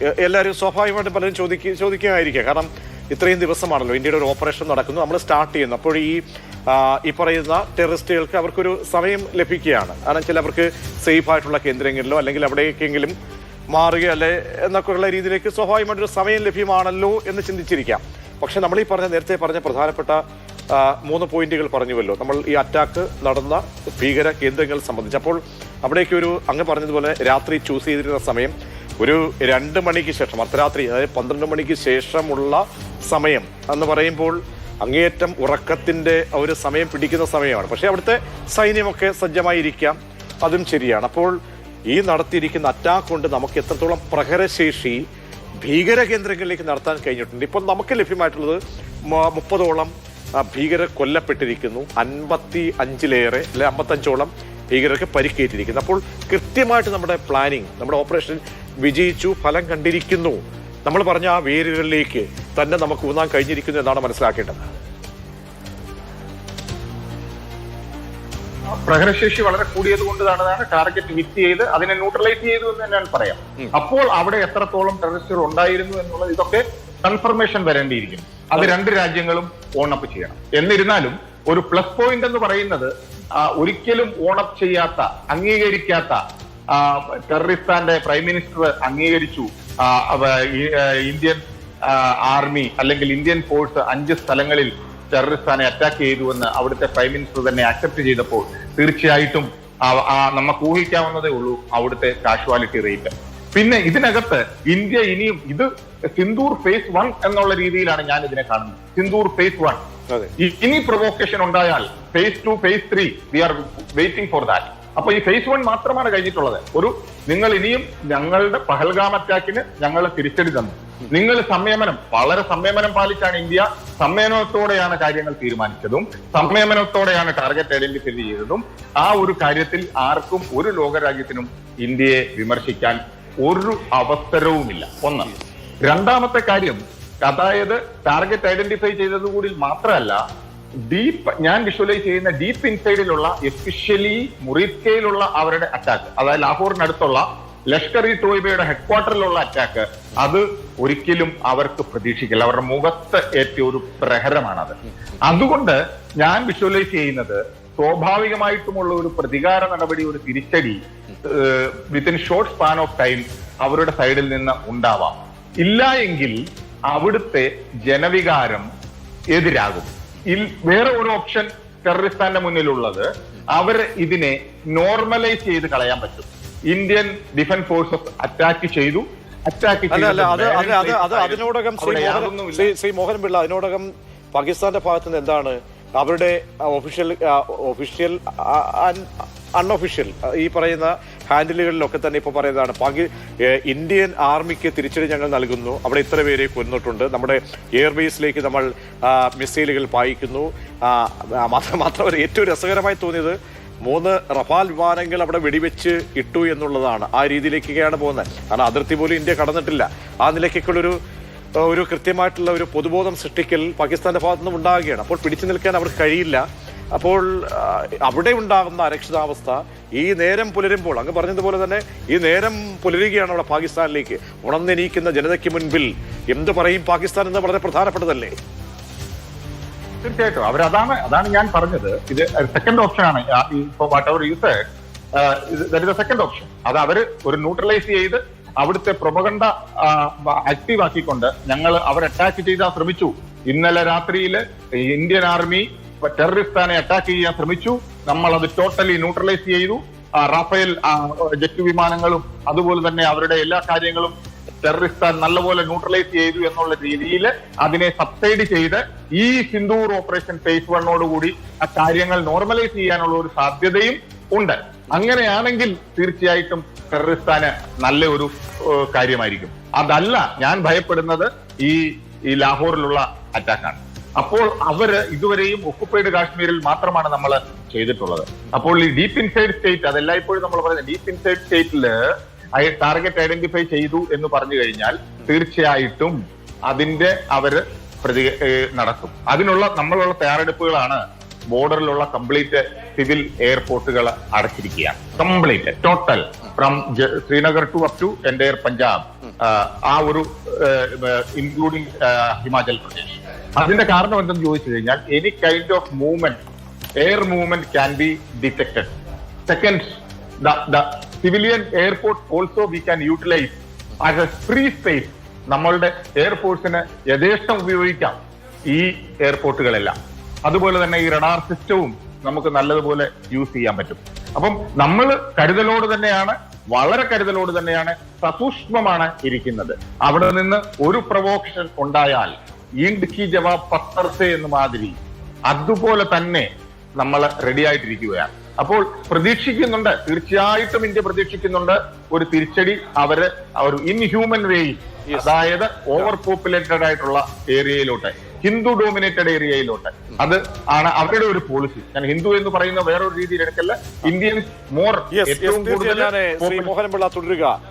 എല്ലാവരും സ്വാഭാവികമായിട്ടും പലരും ചോദിക്കുക ചോദിക്കുകയായിരിക്കും. കാരണം ഇത്രയും ദിവസമാണല്ലോ ഇന്ത്യയുടെ ഒരു ഓപ്പറേഷൻ നടക്കുന്നു നമ്മൾ സ്റ്റാർട്ട് ചെയ്യുന്നു. അപ്പോൾ ഈ ഈ പറയുന്ന ടെററിസ്റ്റുകൾക്ക് അവർക്കൊരു സമയം ലഭിക്കുകയാണ്. കാരണം ചിലവർക്ക് സേഫ് ആയിട്ടുള്ള കേന്ദ്രങ്ങളിലോ അല്ലെങ്കിൽ അവിടേക്കെങ്കിലും മാറുക അല്ലെ എന്നൊക്കെയുള്ള രീതിയിലേക്ക് സ്വാഭാവികമായിട്ടൊരു സമയം ലഭ്യമാണല്ലോ എന്ന് ചിന്തിച്ചിരിക്കാം. പക്ഷെ നമ്മൾ ഈ പറഞ്ഞ നേരത്തെ പറഞ്ഞ പ്രധാനപ്പെട്ട മൂന്ന് പോയിന്റുകൾ പറഞ്ഞുവല്ലോ. നമ്മൾ ഈ അറ്റാക്ക് നടന്ന ഭീകര കേന്ദ്രങ്ങൾ സംബന്ധിച്ച്. അപ്പോൾ അവിടേക്ക് ഒരു അങ്ങ് പറഞ്ഞതുപോലെ രാത്രി ചൂസ് ചെയ്തിരുന്ന സമയം ഒരു രണ്ട് മണിക്ക് ശേഷം അർദ്ധരാത്രി അതായത് പന്ത്രണ്ട് മണിക്ക് ശേഷമുള്ള സമയം എന്ന് പറയുമ്പോൾ അങ്ങേയറ്റം ഉറക്കത്തിന്റെ ഒരു സമയം പിടിക്കുന്ന സമയമാണ്. പക്ഷേ അവിടുത്തെ സൈന്യമൊക്കെ സജ്ജമായിരിക്കാം. അതും ശരിയാണ്. അപ്പോൾ ഈ നടത്തിയിരിക്കുന്ന അറ്റാക്ക് കൊണ്ട് നമുക്ക് എത്രത്തോളം പ്രഹരശേഷി ഭീകര കേന്ദ്രങ്ങളിലേക്ക് നടത്താൻ കഴിഞ്ഞിട്ടുണ്ട്. ഇപ്പോൾ നമുക്ക് ലഭ്യമായിട്ടുള്ളത് മുപ്പതോളം ഭീകരർ കൊല്ലപ്പെട്ടിരിക്കുന്നു. അൻപത്തി അഞ്ചിലേറെ അല്ലെ അമ്പത്തഞ്ചോളം ഭീകരർക്ക് പരിക്കേറ്റിരിക്കുന്നു. അപ്പോൾ കൃത്യമായിട്ട് നമ്മുടെ പ്ലാനിങ് നമ്മുടെ ഓപ്പറേഷൻ വിജയിച്ചു ഫലം കണ്ടിരിക്കുന്നു. നമ്മൾ പറഞ്ഞ ആ വേരുകളിലേക്ക് തന്നെ നമുക്ക് ഊന്നാൻ കഴിഞ്ഞിരിക്കുന്നു എന്നാണ് മനസ്സിലാക്കേണ്ടത്. പ്രഹരശേഷി വളരെ കൂടിയത് കൊണ്ടാണ് ടാർഗറ്റ് ഹിറ്റ് ചെയ്ത് അതിനെ ന്യൂട്രലൈസ് ചെയ്തു എന്ന് തന്നെയാണ് പറയാം. അപ്പോൾ അവിടെ എത്രത്തോളം ടെററിസ്റ്റുകൾ ഉണ്ടായിരുന്നു എന്നുള്ളത് ഇതൊക്കെ കൺഫർമേഷൻ വരേണ്ടിയിരിക്കും അത് രണ്ട് രാജ്യങ്ങളും ഓണപ്പ് ചെയ്യണം. എന്നിരുന്നാലും ഒരു പ്ലസ് പോയിന്റ് എന്ന് പറയുന്നത് ഒരിക്കലും ഓണപ്പ് ചെയ്യാത്ത അംഗീകരിക്കാത്ത ടെററിസ്ഥാന്റെ പ്രൈം മിനിസ്റ്റർ അംഗീകരിച്ചു. ഇന്ത്യൻ ആർമി അല്ലെങ്കിൽ ഇന്ത്യൻ ഫോഴ്സ് അഞ്ച് സ്ഥലങ്ങളിൽ ടെററിസ്ഥാനെ അറ്റാക്ക് ചെയ്തുവെന്ന് അവിടുത്തെ പ്രൈം മിനിസ്റ്റർ തന്നെ അക്സെപ്റ്റ് ചെയ്തപ്പോൾ തീർച്ചയായിട്ടും നമുക്ക് ഊഹിക്കാവുന്നതേ ഉള്ളൂ അവിടുത്തെ കാഷ്വാലിറ്റി റേറ്റ് പിന്നെ ഇതിനകത്ത് ഇന്ത്യ ഇനിയും ഇത് സിന്ദൂർ ഫേസ് വൺ എന്നുള്ള രീതിയിലാണ് ഞാൻ ഇതിനെ കാണുന്നത്. സിന്ദൂർ ഫേസ് വൺ ഇനി പ്രൊവോക്കേഷൻ ഉണ്ടായാൽ phase two phase three we are waiting for that അപ്പൊ ഈ ഫേസ് വൺ മാത്രമാണ് കഴിഞ്ഞിട്ടുള്ളത്. ഒരു നിങ്ങൾ ഇനിയും ഞങ്ങളുടെ പഹൽഗാം അറ്റാക്കിന് ഞങ്ങൾ തിരിച്ചടി തന്നു. നിങ്ങൾ സംയമനം വളരെ സംയമനം പാലിച്ചാണ് ഇന്ത്യ സംയമനത്തോടെയാണ് കാര്യങ്ങൾ തീരുമാനിച്ചതും സംയമനത്തോടെയാണ് ടാർഗറ്റ് ഐഡന്റിഫൈ ചെയ്തതും. ആ ഒരു കാര്യത്തിൽ ആർക്കും ഒരു ലോകരാജ്യത്തിനും ഇന്ത്യയെ വിമർശിക്കാൻ ഒരു അവസരവുമില്ല. ഒന്ന്. രണ്ടാമത്തെ കാര്യം അതായത് ടാർഗറ്റ് ഐഡന്റിഫൈ ചെയ്തതുകൂടി മാത്രമല്ല ഡീപ്പ് ഞാൻ വിഷ്വലൈസ് ചെയ്യുന്ന ഡീപ്പ് ഇൻസൈഡിലുള്ള എസ്പെഷ്യലി മുറിക്കയിലുള്ള അവരുടെ അറ്റാക്ക് അതായത് ലാഹോറിനടുത്തുള്ള ലഷ്കർ ഇ ടോയ്ബയുടെ ഹെഡ്ക്വാർട്ടറിലുള്ള അറ്റാക്ക് അത് ഒരിക്കലും അവർക്ക് പ്രതീക്ഷിക്കില്ല. അവരുടെ മുഖത്ത് ഏറ്റ ഒരു പ്രഹരമാണത്. അതുകൊണ്ട് ഞാൻ വിഷ്വലൈസ് ചെയ്യുന്നത് സ്വാഭാവികമായിട്ടുമുള്ള ഒരു പ്രതികാര നടപടി ഒരു തിരിച്ചടി within short span of time അവരുടെ സൈഡിൽ നിന്ന് ഉണ്ടാവാം. ഇല്ല എങ്കിൽ അവിടുത്തെ ജനവികാരം എതിരാകും. വേറെ ഒരു ഓപ്ഷൻ ടെററിസ്റ്റാന്റെ മുന്നിലുള്ളത്. അവർ ഇതിനെ നോർമലൈസ് ചെയ്ത് കളയാൻ പറ്റും. ഇന്ത്യൻ ഡിഫൻസ് ഫോഴ്സസ് അറ്റാക്ക് ചെയ്തു. അറ്റാക്ക് അതിനോടകം ശ്രീ മോഹൻ പിള്ള അതിനോടകം പാകിസ്ഥാന്റെ ഭാഗത്തുനിന്ന് എന്താണ്? അവരുടെ ഒഫീഷ്യൽ ഒഫീഷ്യൽ അൺഒഫീഷ്യൽ ഈ പറയുന്ന ഹാൻഡിലുകളിലൊക്കെ തന്നെ ഇപ്പോൾ പറയുന്നതാണ്. പാകി ഇന്ത്യൻ ആർമിക്ക് തിരിച്ചടി ഞങ്ങൾ നൽകുന്നു. അവിടെ ഇത്ര പേരെ കൊന്നിട്ടുണ്ട്. നമ്മുടെ എയർബേസിലേക്ക് നമ്മൾ മിസൈലുകൾ പായിക്കുന്നു. മാത്രമല്ല ഏറ്റവും രസകരമായി തോന്നിയത് മൂന്ന് റഫാൽ വിമാനങ്ങൾ അവിടെ വെടിവെച്ച് ഇട്ടു എന്നുള്ളതാണ്. ആ രീതിയിലേക്കൊക്കെയാണ് പോകുന്നത്. കാരണം അതിർത്തി പോലും ഇന്ത്യ കടന്നിട്ടില്ല. ആ നിലയ്ക്കൊക്കെയുള്ളൊരു ഒരു കൃത്യമായിട്ടുള്ള ഒരു പൊതുബോധം സൃഷ്ടിക്കൽ പാകിസ്ഥാന്റെ ഭാഗത്തുനിന്നും ഉണ്ടാകുകയാണ് അപ്പോൾ പിടിച്ചു നിൽക്കാൻ അവർക്ക് കഴിയില്ല. അപ്പോൾ അവിടെ ഉണ്ടാകുന്ന അരക്ഷിതാവസ്ഥ ഈ നേരം പുലരുമ്പോൾ അങ്ങ് പറഞ്ഞതുപോലെ തന്നെ ഈ നേരം പുലരുകയാണ് അവിടെ പാകിസ്ഥാനിലേക്ക്. ഉണർന്നിരിക്കുന്ന ജനതയ്ക്ക് മുൻപിൽ എന്ത് പറയും പാകിസ്ഥാൻ എന്ന് വളരെ പ്രധാനപ്പെട്ടതല്ലേ? തീർച്ചയായിട്ടും. അവരതാണ് അതാണ് ഞാൻ പറഞ്ഞത്. ഇത് സെക്കൻഡ് ഓപ്ഷൻ ആണ്. സെക്കൻഡ് ഓപ്ഷൻ അത് അവർ ഒരു ന്യൂട്രലൈസ് ചെയ്ത് അവിടുത്തെ പ്രൊപകണ്ട ആക്റ്റീവ് ആക്കിക്കൊണ്ട് ഞങ്ങൾ അവർ അറ്റാക്ക് ചെയ്താൽ ശ്രമിച്ചു. ഇന്നലെ രാത്രിയിൽ ഇന്ത്യൻ ആർമി ടെററിസ്ഥാനെ അറ്റാക്ക് ചെയ്യാൻ ശ്രമിച്ചു. നമ്മൾ അത് ടോട്ടലി ന്യൂട്രലൈസ് ചെയ്തു റാഫേൽ ജെറ്റ് വിമാനങ്ങളും അതുപോലെ തന്നെ അവരുടെ എല്ലാ കാര്യങ്ങളും ടെററിസ്റ്റാൻ നല്ലപോലെ ന്യൂട്രലൈസ് ചെയ്തു എന്നുള്ള രീതിയിൽ അതിനെ സബ്സൈഡ് ചെയ്ത് ഈ സിന്ധൂർ ഓപ്പറേഷൻ ഫേസ് വണ്ണോടുകൂടി ആ കാര്യങ്ങൾ നോർമലൈസ് ചെയ്യാനുള്ള ഒരു സാധ്യതയും ഉണ്ട്. അങ്ങനെയാണെങ്കിൽ തീർച്ചയായിട്ടും ടെററിസ്ഥാന് നല്ല ഒരു കാര്യമായിരിക്കും. അതല്ല ഞാൻ ഭയപ്പെടുന്നത് ഈ ഈ ലാഹോറിലുള്ള അറ്റാക്കാണ് അപ്പോൾ അവർ ഇതുവരെയും ഒക്കുപ്പൈഡ് കാശ്മീരിൽ മാത്രമാണ് നമ്മൾ ചെയ്തിട്ടുള്ളത്. അപ്പോൾ ഈ ഡീപ്പ് ഇൻസൈഡ് സ്റ്റേറ്റ് അതെല്ലായ്പ്പോഴും നമ്മൾ പറയുന്നത് ഡീപ്പ് ഇൻസൈഡ് സ്റ്റേറ്റിൽ ടാർഗറ്റ് ഐഡന്റിഫൈ ചെയ്തു എന്ന് പറഞ്ഞു കഴിഞ്ഞാൽ തീർച്ചയായിട്ടും അതിന്റെ അവർ പ്രതി നടക്കും അതിനുള്ള നമ്മളുള്ള തയ്യാറെടുപ്പുകളാണ് ബോർഡറിലുള്ള കംപ്ലീറ്റ് സിവിൽ എയർപോർട്ടുകൾ അടച്ചിരിക്കുകയാണ്. Complete total from Srinagar to up to എന്റെ പഞ്ചാബ് ആ ഒരു ഇൻക്ലൂഡിംഗ് ഹിമാചൽ പ്രദേശ്. അതിന്റെ കാരണം എന്തെന്ന് ചോദിച്ചു കഴിഞ്ഞാൽ any kind of movement air movement can be detected second the civilian airport also we can utilise as a free space നമ്മളുടെ എയർഫോഴ്സിന് യഥേഷ്ടം ഉപയോഗിക്കാം ഈ എയർപോർട്ടുകളെല്ലാം അതുപോലെ തന്നെ ഈ റഡാർ സിസ്റ്റവും നമുക്ക് നല്ലതുപോലെ യൂസ് ചെയ്യാൻ പറ്റും. അപ്പം നമ്മൾ കരുതലോട് തന്നെയാണ് വളരെ കരുതലോട് തന്നെയാണ് സസൂക്ഷ്മമാണ് ഇരിക്കുന്നത്. അവിടെ നിന്ന് ഒരു പ്രവോക്ഷൻ ഉണ്ടായാൽ ഈണ്ട് കി ജവാബ് പത്തർസെ എന്ന് മാതിരി അതുപോലെ തന്നെ നമ്മൾ റെഡി ആയിട്ടിരിക്കുകയാണ്. അപ്പോൾ പ്രതീക്ഷിക്കുന്നുണ്ട് തീർച്ചയായിട്ടും ഇന്ത്യ പ്രതീക്ഷിക്കുന്നുണ്ട് ഒരു തിരിച്ചടി അവർ ഒരു ഇൻഹ്യൂമൻ വേയിൽ. അതായത് ഓവർ പോപ്പുലേറ്റഡ് ആയിട്ടുള്ള ഏരിയയിലോട്ട് ഹിന്ദു ഡോമിനേറ്റഡ് ഏരിയയിലോട്ട് അത് ആണ് അവരുടെ ഒരു പോളിസി ഞാൻ ഹിന്ദു എന്ന് പറയുന്ന വേറൊരു രീതിയിൽ എടുക്കല്ല ഇന്ത്യൻസ് മോർ ഏറ്റവും കൂടുതൽ മോഹനപിള്ള തുടരുക.